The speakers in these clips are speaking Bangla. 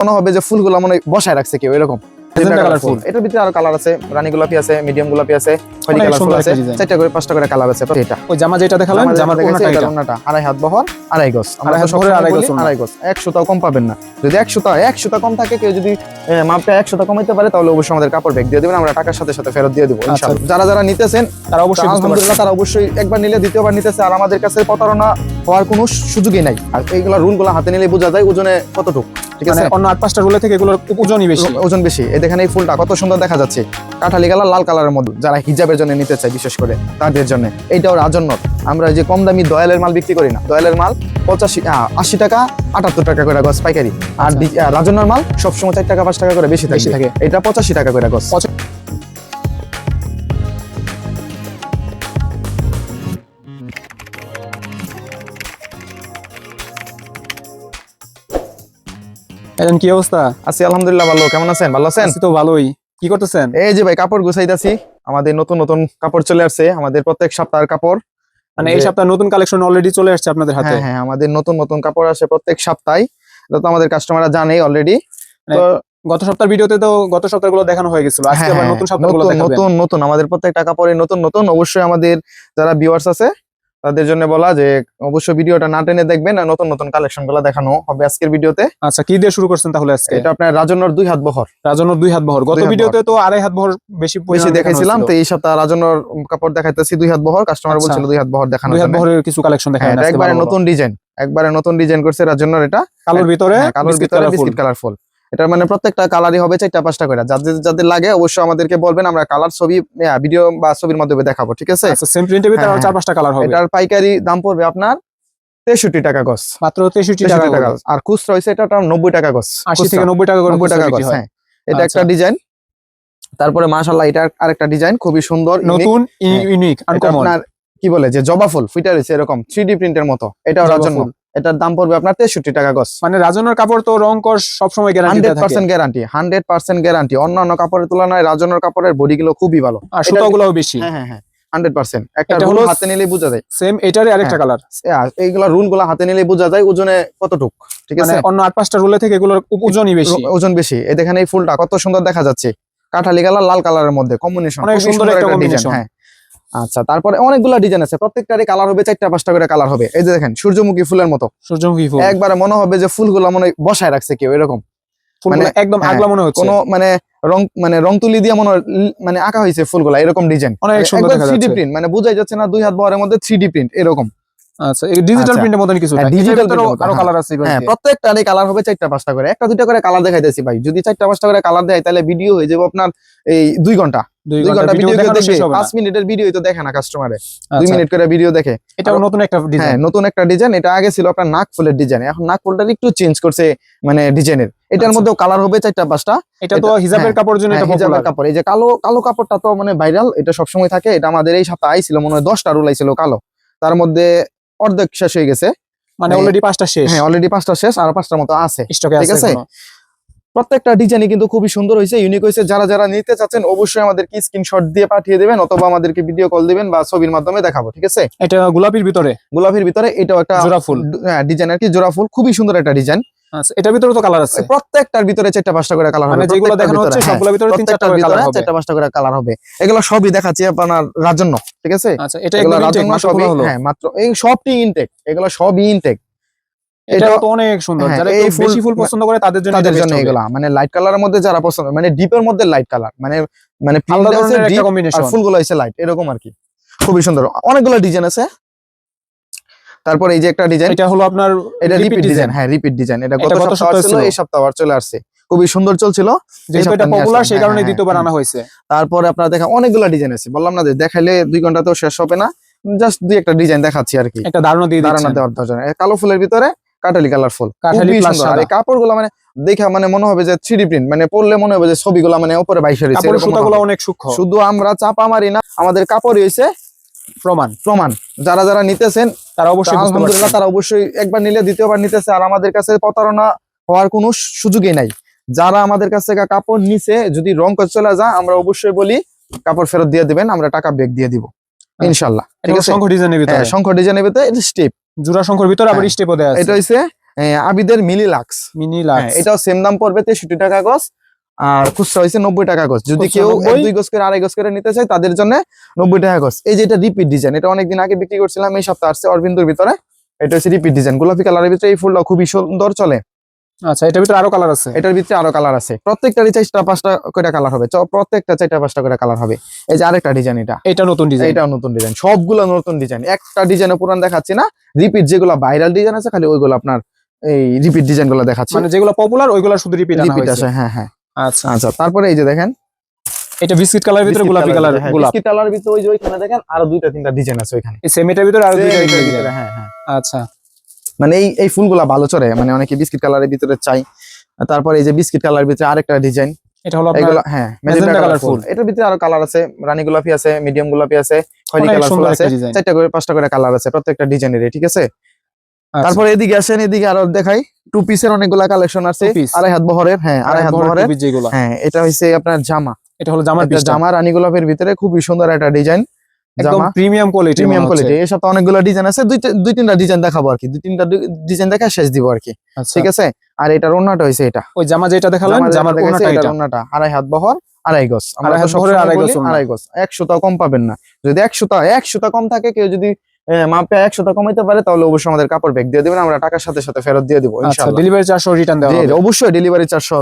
মনে হবে যে ফুলগুলো মনে বসায় রাখছে কেউ এরকম। Magenta colour ফুল। এটার ভিতরে আরও কালার আছে রানী গোলাপি আছে মিডিয়াম গোলাপি আছে খয়েরি কালার ফুল আছে। চারটা করে পাঁচটা করে কালার আছে এটা ওই জামা যেটা দেখালেন আমাদের জামার দেখা কোনটা যাচ্ছে এটা। এটার ওড়নাটা। আড়াই হাত বহর আড়াই গজ। আড়াই হাত তো আড়াই গজ আড়াই গজ। এক সুতাও কম পাবেন না। যদি এক সুতা এক সুতা কম থাকে কেউ যদি মাপটা এক সুতা কমাইতে পারে তাহলে অবশ্যই আমাদের কাপড় ব্যাগ দিয়ে দেবেন। আমরা টাকার সাথে সাথে ফেরত দিয়ে দেবো ইনশাআল্লাহ। যারা যারা নিতেছেন তারা অবশ্যই আলহামদুলিল্লাহ তারা অবশ্যই একবার নিলে দ্বিতীয়বার নিতেছে। আর আমাদের কাছে প্রতারণা হওয়ার কোনো সুযোগই নাই। আর এইগুলো রুলগুলো হাতে নিলে বোঝা যায় ওজনে কতটুকু। ঠিক আছে? মানে অন্য আট পাঁচটা রুলে থেকে এগুলোর ওজনই বেশি। ওজন বেশি। এই দেখেন এই ফুলটা কত সুন্দর দেখা যাচ্ছে। কাঠালি লাল কালারের মধ্যে যারা হিজাবের জন্য নিতে চায় বিশেষ করে তাদের জন্য। এইটাও রাজন্য আমরা যে কম দামি দয়ালের মাল বিক্রি করি না। দয়ালের মাল পঁচাশি আশি টাকা আটাত্তর টাকা করে গছ পাইকারি। আর দি- রাজন্যর মাল সবসময় চার টাকা পাঁচ টাকা করে বেশি থাকে। এটা পঁচাশি টাকা করে গছ এখন কি অবস্থা? আছি আলহামদুলিল্লাহ ভালো। কেমন আছেন? ভালো আছেন? তো ভালোই। কি করতেছেন? এই যে ভাই কাপড় গুছাইতাছি। আমাদের নতুন নতুন কাপড় চলে আসছে। আমাদের প্রত্যেক সপ্তাহের কাপড়। মানে এই সপ্তাহে নতুন কালেকশন অলরেডি চলে আসছে আপনাদের হাতে? হ্যাঁ হ্যাঁ আমাদের নতুন নতুন কাপড় আসে প্রত্যেক সপ্তাহে। এটা তো আমাদের কাস্টমাররা জানেই অলরেডি তো গত সপ্তাহের ভিডিওতে তো গত সপ্তাহগুলো দেখানো হয়ে গেছিল। আজকে হ্যাঁ, আবার হ্যাঁ, নতুন সপ্তাহগুলো দেখাবেন। নতুন নতুন। আমাদের প্রত্যেকটা কাপড়ে নতুন নতুন। অবশ্যই আমাদের যারা ভিউয়ার্স আছে তাদের জন্য বলা যে অবশ্যই ভিডিওটা না টেনে দেখবেন আর নতুন নতুন কালেকশনগুলো দেখানো হবে আজকের ভিডিওতে। আচ্ছা কি দিয়ে শুরু করছেন তাহলে আজকে? এটা আপনার রাজন্যর দুই হাত বহর। রাজনর দুই হাত বহর। গত ভিডিওতে তো আড়াই হাত বহর বেশি বেশি দেখাইছিলাম তো। এই সপ্তাহ রাজন্যর কাপড় দেখাইতেছি দুই হাত বহর। কাস্টমার আচ্ছা। বলছিল দুই হাত বহর দেখানো দুই হাত বহরের কিছু কালেকশন হ্যাঁ দেখাবেন আজকে একবারে। নতুন ডিজাইন একবারে নতুন ডিজাইন করছে রাজন্যর এটা। কালোর ভিতরে হ্যাঁ, কালোর ভিতরে বিস্কিট কালার এটার মানে প্রত্যেকটা কালারই হবে চারটা পাঁচটা করে। যাদের যাদের লাগে অবশ্যই আমাদেরকে বলবেন আমরা কালার ছবি ভিডিও বা ছবির মাধ্যমে দেখাবো ঠিক আছে? আচ্ছা সেম প্রিন্টের ভিতরে হ্যাঁ, চার পাঁচটা কালার হবে। এটার পাইকারি দাম পড়বে আপনার তেষট্টি টাকা গছ মাত্র তেষট্টি টাকা। আর খুচরা হয়েছে এটা নব্বই টাকা গছ আশি থেকে নব্বই টাকা নব্বই টাকা গছ হ্যাঁ। এটা একটা আচ্ছা। ডিজাইন তারপরে মাশাল্লাহ এটা আরেকটা ডিজাইন খুবই সুন্দর নতুন হ্যাঁ। ইউনিক এটা আনকমন আপনার কি বলে যে জবা ফুল ফিটা রয়েছে এরকম থ্রি ডি প্রিন্টের মতো। এটাও জবা রাজন্য ফুল। এটার দাম পড়বে আপনার তেষট্টি টাকা গছ মানে রাজনের কাপড় তো রং কর সবসময় guarantee hundred percent guarantee hundred percent guarantee অন্যান্য কাপড়ের তুলনায় রাজনের কাপড়ের বডি গুলো খুবই ভালো। আর সুতাগুলোও বেশি। হ্যাঁ হ্যাঁ হ্যাঁ হান্ড্রেড পার্সেন্ট। একটা রুল হাতে নিলেই বোঝা যায়। সেম এটারই আরেকটা হ্যাঁ। কালার এইগুলা রুলগুলা হাতে নিলেই বোঝা যায় ওজনে কতটুক ঠিক মানে আছে? অন্য আট পাঁচটা রুলে থেকে এগুলোর ওজনই বেশি। ওজন বেশি। এই দেখেন এই ফুলটা কত সুন্দর দেখা যাচ্ছে। কাঠালি কালার লাল কালারের মধ্যে কম্বিনেশন অনেক সুন্দর একটা combination। হ্যাঁ। আচ্ছা তারপরে অনেকগুলো ডিজাইন আছে। প্রত্যেকটারই কালার হবে চারটা পাঁচটা করে কালার হবে। এই যে দেখেন সূর্যমুখী ফুলের মতো। সূর্যমুখী ফুল। একবারে মনে হবে যে ফুলগুলো মনে বসায় রাখছে কেউ এরকম। মানে- একদম হ্যাঁ, আগলা মনে হচ্ছে। কোনো মানে রং মানে রং তুলি দিয়ে মনে হয় মানে আঁকা হয়েছে ফুলগুলা এরকম ডিজাইন অনেক সুন্দর দেখা থ্রি ডি প্রিন্ট মানে বোঝাই যাচ্ছে না দুই হাত বহরের মধ্যে থ্রি ডি প্রিন্ট এরকম। আচ্ছা এই ডিজিটাল আচ্ছা। প্রিন্টের মতন কিছু হ্যাঁ, ডিজিটাল আরও হ্যাঁ। কালার আছে হ্যাঁ দিয়ে। প্রত্যেকটারই কালার হবে চারটা পাঁচটা করে। একটা দুইটা করে কালার দেখাইতেছি ভাই। যদি চারটা পাঁচটা করে কালার দেয় তাহলে ভিডিও হয়ে যাবে আপনার এই দুই ঘণ্টা। দুই ঘণ্টা ভিডিও পাঁচ মিনিটের ভিডিও তো দেখে না কাস্টমারে দুই আচ্ছা, মিনিট করে ভিডিও দেখে। আরো- নতুন একটা হ্যাঁ ডিজাইন নতুন একটা ডিজাইন এটা আগে ছিল আপনার নাক ফুলের ডিজাইন এখন নাক ফুলটা একটু চেঞ্জ করছে মানে ডিজাইনের এটার আচ্ছা। মধ্যেও কালার হবে চারটা পাঁচটা। এটা তো এটা- হিজাবের কাপড়ের জন্য এটা হিজাবের কাপড়। এই যে কালো কালো কাপড়টা তো মানে ভাইরাল এটা সবসময় থাকে। এটা আমাদের এই সপ্তাহে আইছিল মনে হয় দশটা রোল আইছিল কালো। তার মধ্যে অর্ধেক শেষ হয়ে গেছে। মানে হ্যাঁ, অলরেডি পাঁচটা শেষ? হ্যাঁ অলরেডি পাঁচটা শেষ আর পাঁচটার মতো আছে। স্টকে ঠিক আছে আছে? প্রত্যেকটা ডিজাইনই কিন্তু খুবই সুন্দর হয়েছে ইউনিক হয়েছে। যারা যারা নিতে চাচ্ছেন অবশ্যই আমাদেরকে স্ক্রিনশট দিয়ে পাঠিয়ে দেবেন অথবা আমাদেরকে ভিডিও কল দিবেন বা ছবির মাধ্যমে দেখাবো ঠিক আছে? এটা গোলাপির ভিতরে? গোলাপির ভিতরে এটাও একটা জোড়া ফুল। হ্যাঁ ডিজাইন আর কি জোড়া ফুল। খুবই সুন্দর একটা ডিজাইন আচ্ছা এটার ভিতরে তো কালার আছে। প্রত্যেকটার ভিতরে চারটা পাঁচটা করে কালার মানে হবে যেগুলো দেখানো হচ্ছে হ্যাঁ, সবগুলোর ভিতরে তিন চারটা করে কালার ভিতরে হবে। চারটা পাঁচটা করে কালার হবে। এগুলো সবই দেখাচ্ছি আপনার রাজন্য ঠিক আছে? আচ্ছা এটা এগুলো রাজন্য সবই হ্যাঁ মাত্র এই সবটি ইনটেক এগুলো সবই ইনটেক এটা তো অনেক সুন্দর হ্যাঁ, যারা এই ফুল- বেশি ফুল পছন্দ করে তাদের জন্য তাদের জন্য best এগুলা মানে লাইট কালারের মধ্যে যারা পছন্দ মানে ডিপের মধ্যে লাইট কালার মানে মানে print আলাদা আছে ধরনের একটা কম্বিনেশন ফুলগুলো হচ্ছে লাইট এরকম আর কি। খুবই সুন্দর। অনেকগুলো ডিজাইন আছে তারপর এই যে একটা ডিজাইন এটা হলো আপনার এটা রিপিট ডিজাইন হ্যাঁ রিপিট ডিজাইন এটা গত সপ্তাহ ছিল। এই সপ্তাহ আবার চলে আসছে। খুবই সুন্দর চলছিল। যেহেতু এটা পপুলার সেই হ্যাঁ, কারণে হ্যাঁ, দ্বিতীয়বার আনা হয়েছে। তারপরে আপনারা দেখেন অনেকগুলো ডিজাইন আছে। বললাম না যে দেখাইলে দুই ঘন্টাতেও শেষ হবে না। জাস্ট দুই একটা ডিজাইন দেখাচ্ছি আর কি। একটা ধারণা দিয়ে ধারণা দেওয়ার দরকার। কালো ফুলের ভিতরে কাটালি কালার ফুল খুবই সুন্দর। আর এই কাপড়গুলো মানে দেখা মানে মনে হবে যে থ্রি প্রিন্ট মানে পরলে মনে হবে যে ছবিগুলো মানে উপরে বাইশ এরকম সুতাগুলো অনেক সূক্ষ্ম। শুধু আমরা চাপা মারি না আমাদের কাপড় হয়েছে প্রমাণ। প্রমাণ। যারা যারা নিতেছেন তারা অবশ্যই আলহামদুলিল্লাহ তারা অবশ্যই একবার নিলে দ্বিতীয়বার নিতেছে আর আমাদের কাছে প্রতারণা হওয়ার কোনো সুযোগই নাই। যারা আমাদের কাছ থেকে কাপড় নিছে যদি রং করে চলে যায় আমরা অবশ্যই বলি কাপড় ফেরত দিয়ে দিবেন আমরা টাকা ব্যাগ দিয়ে দিব। ইনশাল্লাহ ঠিক আছে? শঙ্খ ডিজাইনের ভিতরে? হ্যাঁ শঙ্কর ডিজাইনের ভিতরে এটা স্টেপ জোড়া শঙ্কর ভিতরে আবার হ্যাঁ। স্টেপও দেয়া আছে। এটা হইছে হ্যাঁ, আবিদের মিলি লাক্স মিনি হ্যাঁ, লাক্স এটাও সেম দাম পড়বে তেষট্টি টাকা গজ। আর খুচরা হয়েছে নব্বই টাকা গজ। যদি কেউ দুই গজ করে আড়াই গজ করে নিতে চায় তাদের জন্য নব্বই টাকা গজ। এই যে এটা রিপিট ডিজাইন এটা অনেকদিন আগে বিক্রি করছিলাম এই সপ্তাহ আসছে অরবিন্দুর ভিতরে। এটা হচ্ছে রিপিট ডিজাইন গোলাপি কালারের ভিতরে এই ফুলটা খুবই সুন্দর চলে। আচ্ছা এটার ভিতরে আরও কালার আছে? এটার ভিতরে আরও কালার আছে। প্রত্যেকটারই চারটা পাঁচটা করে কালার হবে। প্রত্যেকটা চারটা পাঁচটা করে কালার হবে। এই যে আরেকটা ডিজাইন এটা। এটা নতুন ডিজাইন এটাও নতুন ডিজাইন সবগুলো নতুন ডিজাইন একটা ডিজাইনে পুরান দেখাচ্ছি না। রিপিট যেগুলো ভাইরাল ডিজাইন আছে খালি ওইগুলো আপনার এই রিপিট ডিজাইনগুলো দেখাচ্ছি। মানে যেগুলো পপুলার ওইগুলো শুধু রিপিট আনা রিপিট আছে হ্যাঁ হ্যাঁ। আচ্ছা। আচ্ছা তারপরে এই যে দেখেন। এটা বিস্কিট কালারের ভিতরে গোলাপি কালার গোলাপ। বিস্কিট কালারের ভিতরে ওই যে ওইখানে দেখেন আরও দুইটা তিনটা ডিজাইন আছে ওইখানে। এই সেম এটার ভিতরে আরও দুইটা ডিজাইন ভিতরে, হ্যাঁ হ্যাঁ। আচ্ছা। মানে এই এই ফুলগুলা ভালো চলে মানে অনেকে বিস্কিট কালারের ভিতরে চাই। তারপরে এই যে বিস্কিট কালারের ভিতরে আরেকটা ডিজাইন এটা হলো আপনার হ্যাঁ ম্যাজেন্টা কালার ফুল। এটার ভিতরে আরও কালার আছে রানী গোলাপি আছে মিডিয়াম গোলাপি আছে খয়েরি কালার ফুল আছে। চারটা করে পাঁচটা করে কালার আছে প্রত্যেকটা ডিজাইনের ঠিক আছে? তারপরে এদিকে আসেন এদিকে আরও দেখাই। টু পিসের অনেকগুলা কালেকশন আছে। আড়াই হাত বহরের হ্যাঁ আড়াই হাত বহরের হ্যাঁ এটা হচ্ছে আপনার জামা। এটা হলো পিসটা। জামা রানী গোলাপের ভিতরে খুবই সুন্দর একটা ডিজাইন একদম জামা। প্রিমিয়াম কোয়ালিটি প্রিমিয়াম কোয়ালিটি এই সপ্তাহে অনেকগুলো ডিজাইন আছে। দুই দুই তিনটা ডিজাইন দেখাবো আর কি। দুই তিনটা ডিজাইন দেখা শেষ দিব আর কি। আচ্ছা। ঠিক আছে? আর এটার ওন্নাটা এটা। ওই জামা যেটা দেখালেন জামা যেটা জামার দেখাইছে, ওনাটা এটার এটা। ওন্নাটা আড়াই হাত বহর আড়াই গজ। আমরা আড়াই তো হাত বহরের সবসময় আড়াই গজ বলি, ওন্না। একশোটা কম পাবেন না। যদি একশোটা একশোটা কম থাকে কেউ যদি মাপে একশোটা কমাইতে পারে তাহলে অবশ্যই আমাদের কাপড় ব্যাগ দিয়ে দেবেন আমরা টাকার সাথে সাথে ফেরত দিয়ে দিব আচ্ছা ডেলিভারি চার্জও রিটার্ন দেওয়া হবে। অবশ্যই ডেলিভারি চারশো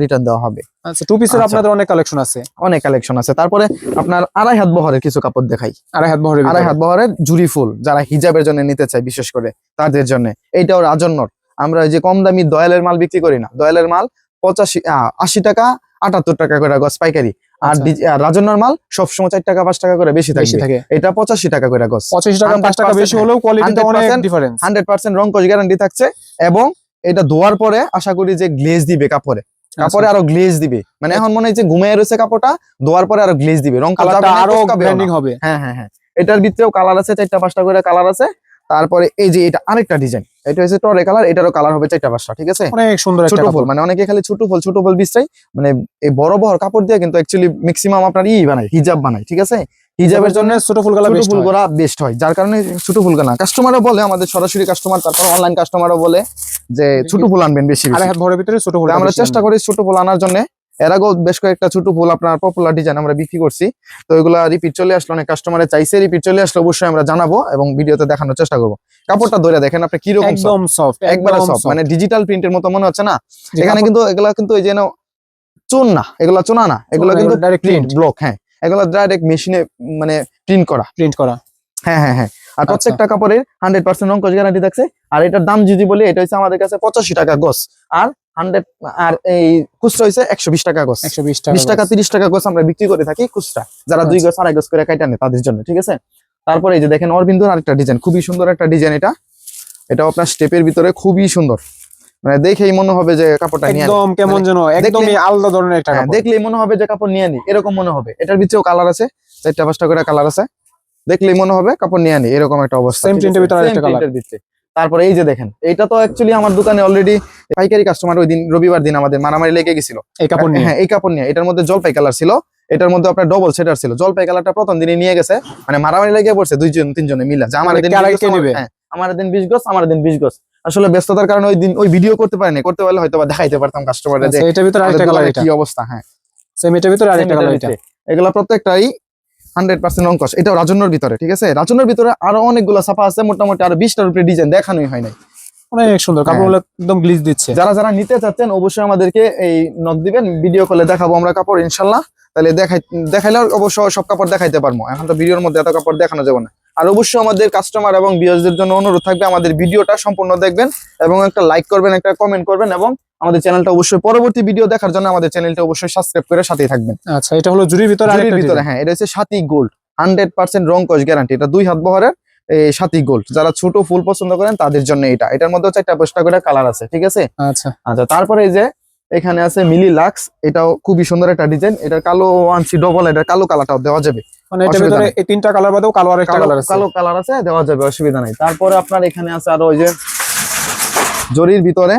রিটার্ন দেওয়া হবে। আচ্ছা টু পিসের আচ্ছা। আপনাদের অনেক কালেকশন আছে। অনেক কালেকশন আছে। তারপরে আপনার আড়াই হাত বহরের কিছু কাপড় দেখাই। আড়াই হাত বহরের আড়াই হাত বহরের জুরি ফুল যারা হিজাবের জন্য নিতে চায় বিশেষ করে তাদের জন্য। এইটাও রাজন্যর আমরা যে কম দামি দয়ালের মাল বিক্রি করি না। দয়ালের মাল পঁচাশি আশি টাকা আটাত্তর টাকা করে গজ পাইকারি। আর আচ্ছা। রাজন্যর মাল সবসময় চার টাকা পাঁচ টাকা করে বেশি থাকে। এটা পঁচাশি টাকা করে গজ। পঁচিশ টাকা পাঁচ টাকা বেশি হলেও কোয়ালিটিতে অনেক ডিফারেন্স হান্ড্রেড পার্সেন্ট রং কস গ্যারান্টি থাকছে এবং এটা ধোয়ার পরে আশা করি যে গ্লেজ দিবে কাপড়ে। আচ্ছা। কাপড়ে আরও গ্লেজ দিবে। মানে এখন মনে হচ্ছে ঘুমিয়ে রয়েছে কাপড়টা ধোয়ার পরে আরও গ্লেজ দিবে। রং কালার কালারটা আরও ব্র্যান্ডিং হবে। হ্যাঁ হ্যাঁ হ্যাঁ। এটার ভিতরেও কালার আছে চারটা পাঁচটা করে কালার আছে। তারপরে এই যে এটা আরেকটা ডিজাইন এটা হচ্ছে টরে কালার এটারও কালার হবে চারটা পাঁচটা ঠিক আছে? অনেক সুন্দর ছোট ফুল মানে অনেকে খালি ছোট ফুল ছোট ফুল বিছাই মানে এই বড় বড় কাপড় দিয়ে কিন্তু অ্যাকচুয়ালি ম্যাক্সিমাম আপনার ই বানায় হিজাব বানায় ঠিক আছে? হিজাবের জন্য ছোট ফুল গালা ছোট বেস্ট ফুল করা বেস্ট হয় যার কারণে ছোট ফুল না। কাস্টমারও বলে আমাদের সরাসরি কাস্টমার তারপর অনলাইন কাস্টমারও বলে যে ছোট ফুল আনবেন বেশি হাত বহরের ভিতরে ছোট ফুল আমরা চেষ্টা করি ছোট ফুল আনার জন্য। এর আগেও বেশ কয়েকটা ছোট ফুল আপনার পপুলার ডিজাইন আমরা বিক্রি করছি। তো এগুলা রিপিট চলে আসলো অনেক কাস্টমারে চাইছে রিপিট চলে আসলে অবশ্যই আমরা জানাব এবং ভিডিওতে দেখানোর চেষ্টা করব। কাপড়টা ধরে দেখেন আপনি কীরকম একদম সফট একবারে সফট মানে ডিজিটাল প্রিন্টের মতো মনে হচ্ছে না? এখানে কিন্তু এগুলা কিন্তু এই যেন চুন না এগুলা চুনা না এগুলো কিন্তু ডাইরেক্ট প্রিন্ট ব্লক হ্যাঁ। এগুলো ডাইরেক্ট মেশিনে মানে প্রিন্ট করা। প্রিন্ট করা। হ্যাঁ হ্যাঁ হ্যাঁ। আর আচ্ছা। প্রত্যেকটা কাপড়ের হান্ড্রেড পার্সেন্ট রং গ্যারান্টি থাকছে। আর এটার দাম যদি বলি এটা হচ্ছে আমাদের কাছে পঁচাশি টাকা গজ। আর হান্ড্রেড আর এই খুচরা হচ্ছে একশো বিশ টাকা গজ। একশো বিশ টাকা তিরিশ টাকা গজ আমরা বিক্রি করে থাকি খুচরা। যারা দুই গজ আড়াই গজ করে কাইটা নেয় তাদের জন্য ঠিক আছে? তারপরে এই যে দেখেন অরবিন্দুর আরেকটা ডিজাইন খুবই সুন্দর একটা ডিজাইন এটা। এটাও আপনার স্টেপের ভিতরে খুবই সুন্দর। মানে দেখেই মনে হবে যে কাপড়টা নিয়ে। একদম কেমন যেন একদমই আলাদা ধরনের একটা হ্যাঁ, দেখলেই মনে হবে যে কাপড় নিয়ে নি এরকম মনে হবে। এটার ভিতরেও কালার আছে চারটা পাঁচটা করে কালার আছে। দেখলেই মনে হবে কাপড় নিয়ে নি এরকম একটা অবস্থা এর আছে? ভিতরে আরেকটা। এর তারপরে এই যে দেখেন এটা তো অ্যাকচুয়ালি আমার দোকানে অলরেডি পাইকারি কাস্টমার ওই দিন রবিবার দিন আমাদের মারামারি লেগে গেছিল। এই কাপড় নিয়ে? হ্যাঁ এই কাপড় নিয়ে এটার মধ্যে জলপাই কালার ছিল এটার মধ্যে আপনার ডবল সেটার ছিল। জলপাই কালারটা প্রথম দিনে নিয়ে গেছে মানে মারামারি লেগে পড়ছে দুইজন তিনজনে মিলা। যে আমার দিন কে আগে 20 গজ, কে আমার- হ্যাঁ আমার দিন বিশ গজ আমার দিন বিশ গজ। আসলে ব্যস্ততার কারণে ওই দিন ওই ভিডিও করতে পারিনি করতে পারলে হয়তো বা দেখাইতে পারতাম কাস্টমাররা যে আচ্ছা, এটার ভিতরে আরেকটা কালার কি অবস্থা হ্যাঁ। সেম এটার ভিতরে আরেকটা কালার এটা? এগুলা প্রত্যেকটাই হান্ড্রেড পার্সেন্ট অঙ্কশ এটাও রাজন্যর ভিতরে ঠিক আছে? রাজন্যর ভিতরে আরও অনেকগুলো ছাপা আছে মোটামুটি আরও বিশটার উপরে ডিজাইন দেখানোই হয় নাই। অনেক সুন্দর হ্যাঁ। কাপড়গুলো একদম গ্লিজ দিচ্ছে। যারা যারা নিতে চাচ্ছেন অবশ্যই আমাদেরকে এই নক দিবেন ভিডিও কলে দেখাবো আমরা কাপড় ইনশাল্লাহ। তাহলে দেখাই দেখাইলে অবশ্য সব কাপড় দেখাইতে পারব। এখন তো ভিডিওর মধ্যে এত কাপড় দেখানো যাবে না। আর অবশ্যই আমাদের কাস্টমার এবং ভিউয়ারদের জন্য অনুরোধ থাকবে আমাদের ভিডিওটা সম্পূর্ণ দেখবেন এবং একটা লাইক করবেন একটা কমেন্ট করবেন এবং আমাদের চ্যানেলটা অবশ্যই পরবর্তী ভিডিও দেখার জন্য আমাদের চ্যানেলটা অবশ্যই সাবস্ক্রাইব করে সাথেই থাকবেন। আচ্ছা এটা হলো জুরির ভিতরে জরির ভিতরে হ্যাঁ এটা হচ্ছে সাতি গোল্ড হান্ড্রেড পার্সেন্ট রং কস গ্যারান্টি এটা দুই হাত বহরের এই গোল্ড যারা ছোট ফুল পছন্দ করেন তাদের জন্য এটা। এটার মধ্যে চারটা পাঁচটা করে কালার আছে ঠিক আছে? আচ্ছা। আচ্ছা তারপরে এই যে এখানে আছে মিলি লাক্স এটাও খুবই সুন্দর একটা ডিজাইন। এটা কালো আনছি ডবল এটা কালো কালারটাও দেওয়া যাবে। মানে এটার ভিতরে এই তিনটা কালার বাদেও কালো আর একটা কালার আছে। কালো কালার আছে দেওয়া যাবে অসুবিধা নাই। তারপরে আপনার এখানে আছে আরও ওই যে জরির ভিতরে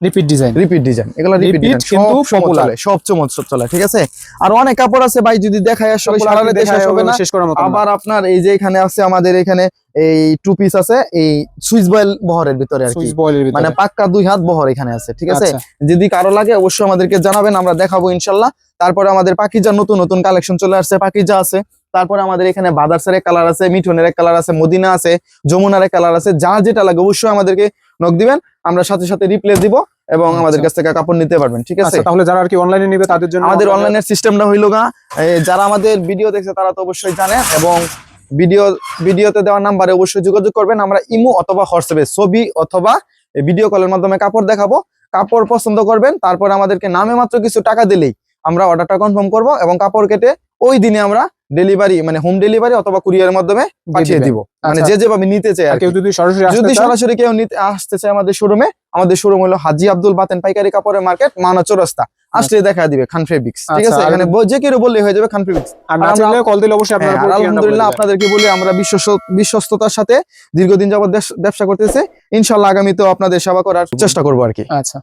রিপিট ডিজাইন রিপিট ডিজাইন এগুলো রিপিট ডিজাইন কিন্তু কিন্তু পপুলার সব চমৎ সব চলে ঠিক আছে? আর অনেক কাপড় আছে ভাই যদি দেখায় আসলে সারা রাতে হবে না। শেষ করার মতো আবার আপনার এই যে এখানে আছে আমাদের এখানে এই টু পিস আছে এই সুইস বয়েল বহরের ভিতরে আর কি। সুইচ বয়েলের ভিতরে। মানে পাক্কা দুই হাত বহর এখানে আছে ঠিক আছে। যদি কারও লাগে অবশ্যই আমাদেরকে জানাবেন আমরা দেখাবো ইনশাল্লাহ। তারপরে আমাদের পাকিজা নতুন নতুন কালেকশন চলে আসছে পাকিজা আছে। তারপরে আমাদের এখানে বাদার্সের কালার আছে মিঠুনের কালার আছে মদিনা আছে যমুনার কালার আছে যার যেটা লাগে অবশ্যই আমাদেরকে নক দিবেন আমরা সাথে সাথে রিপ্লেস দিব এবং আমাদের কাছ থেকে কাপড় নিতে পারবেন ঠিক আছে? আচ্ছা তাহলে যারা আর কি অনলাইনে নিবে তাদের জন্য আমাদের আমাদের- অনলাইনের সিস্টেমটা হইল গা যারা আমাদের ভিডিও দেখছে তারা তো অবশ্যই জানে এবং ভিডিও ভিডিওতে দেওয়া নাম্বারে অবশ্যই যোগাযোগ করবেন। আমরা ইমো অথবা হোয়াটসঅ্যাপে ছবি অথবা ভিডিও কলের মাধ্যমে কাপড় দেখাবো। কাপড় পছন্দ করবেন তারপর আমাদেরকে নামে মাত্র কিছু টাকা দিলেই আমরা অর্ডারটা কনফার্ম করব এবং কাপড় কেটে ওই দিনে আমরা ডেলিভারি মানে হোম ডেলিভারি অথবা কুরিয়ারের মাধ্যমে পাঠিয়ে। দিব। মানে আচ্ছা। যে যেভাবে নিতে চায় আর কেউ। যদি সরাসরি যদি সরাসরি কেউ নিতে আসতে চায় আমাদের শোরুমে আমাদের শোরুম হলো হাজি আব্দুল বাতেন পাইকারি কাপড়ের মার্কেট মানা চৌরাস্তা আসলে দেখা দিবে খান ফেব্রিক্স ঠিক আচ্ছা, আছে? এখানে যে কেউ বললে হয়ে যাবে খান ফেব্রিক্স কল দিলে অবশ্যই আপনারা হ্যাঁ, আলহামদুলিল্লাহ আপনাদেরকে বলি আমরা বিশ্বস্ত- বিশ্বস্ততার সাথে দীর্ঘদিন যাবত ব্যবসা করতেছে। ইনশাল্লাহ আগামীতেও আপনাদের সেবা করার চেষ্টা করব আর কি। আচ্ছা।